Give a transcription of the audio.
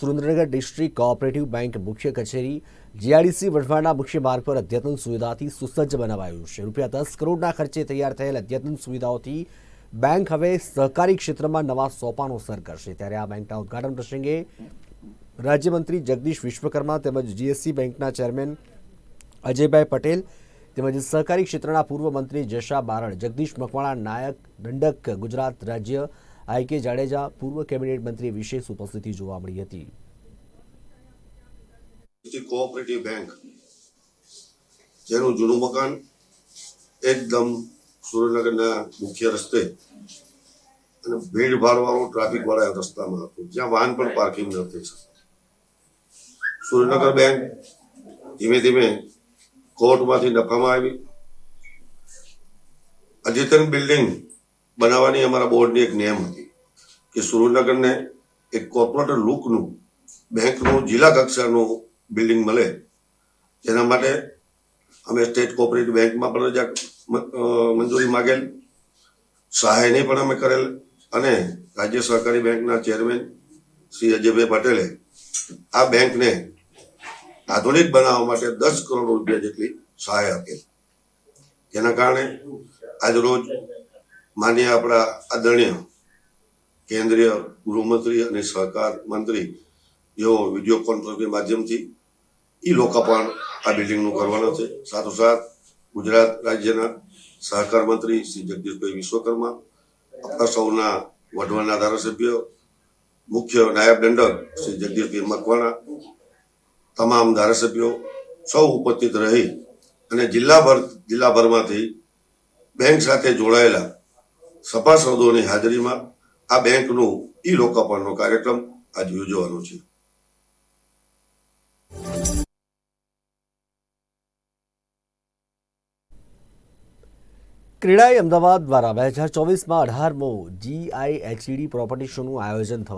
Surendranagar district cooperative bank મુખ્ય કચેરી GRDC વઢવાણના મુખ્ય માર્ગ પર અદ્યતન સુવિધાથી સુસજ્જ બનાવાયું છે. રૂપિયા દસ કરોડના ખર્ચે તૈયાર થયેલ અદ્યતન સુવિધાઓથી બેંક હવે સહકારી ક્ષેત્રમાં નવા સોપાનો સર કરશે. ત્યારે આ બેંકના ઉદ્ઘાટન પ્રસંગે રાજ્યમંત્રી જગદીશ વિશ્વકર્મા તેમજ જીએસસી બેંકના ચેરમેન અજયભાઈ પટેલ તેમજ સહકારી ક્ષેત્રના પૂર્વ મંત્રી જશા બારડ જગદીશ મકવાણા નાયક, દંડક ગુજરાત રાજ્ય આઈ કે જાડેજા પૂર્વ કેબિનેટ મંત્રી વિશેષ ઉપસ્થિતિ જોવા મળી હતી. કોઓપરેટિવ બેંક જેનું જૂનું મકાન એકદમ સુરેન્દ્રનગરના મુખ્ય રસ્તે અને ભીડભાડ વાળો ટ્રાફિક વાળા રસ્તામાં હતું. જ્યાં વાહન પણ પાર્કિંગ ન થઈ સુરેન્દ્રનગર બેંક ધીમે ધીમે કોર્ટમાંથી નફામાં આવી. અદ્યતન બિલ્ડિંગ બનાવવાની અમારા બોર્ડની એક નેમ હતી કે સુરેન્દ્રનગરને એક કોર્પોરેટ લુકનું, બેંકનું, જિલ્લા કક્ષાનું બિલ્ડિંગ મળે. તેના માટે અમે સ્ટેટ કોઓપરેટિવ બેંકમાં પણ રજા મંજૂરી માગેલ. સહાયની પણ અમે કરેલ. અને રાજ્ય સહકારી બેંકના ચેરમેન શ્રી અજયભાઈ પટેલે આ બેંકને આધુનિક બનાવવા માટે દસ કરોડ રૂપિયા જેટલી સહાય આપેલ. જેના કારણે આજરોજ માન્ય આપણા આદરણીય કેન્દ્રીય ગૃહમંત્રી અને સહકાર મંત્રી, જેઓ વીડિયો કોન્ફરન્સની માધ્યમથી ઈ લોકાર્પણ આ બિલ્ડિંગનું કરવાનો છે. સાથોસાથ ગુજરાત રાજ્યના સહકાર મંત્રી શ્રી જગદીશભાઈ વિશ્વકર્મા, આપણા સૌના વઢવાણના ધારાસભ્ય, મુખ્ય નાયબ દંડક શ્રી જગદીશભાઈ મકવાણા, તમામ ધારાસભ્યો સૌ ઉપસ્થિત રહી અને જિલ્લાભર, જિલ્લાભરમાંથી બેંક સાથે જોડાયેલા સભાસદોની હાજરીમાં આ બેંકનું ઈ લોકાર્પણનો કાર્યક્રમ આજે યોજવાનો છે. ક્રીડાઈ અમદાવાદ દ્વારા બે હજાર ચોવીસમાં અઢારમો જીઆઈએચઈડી પ્રોપર્ટી શોનું આયોજન થવા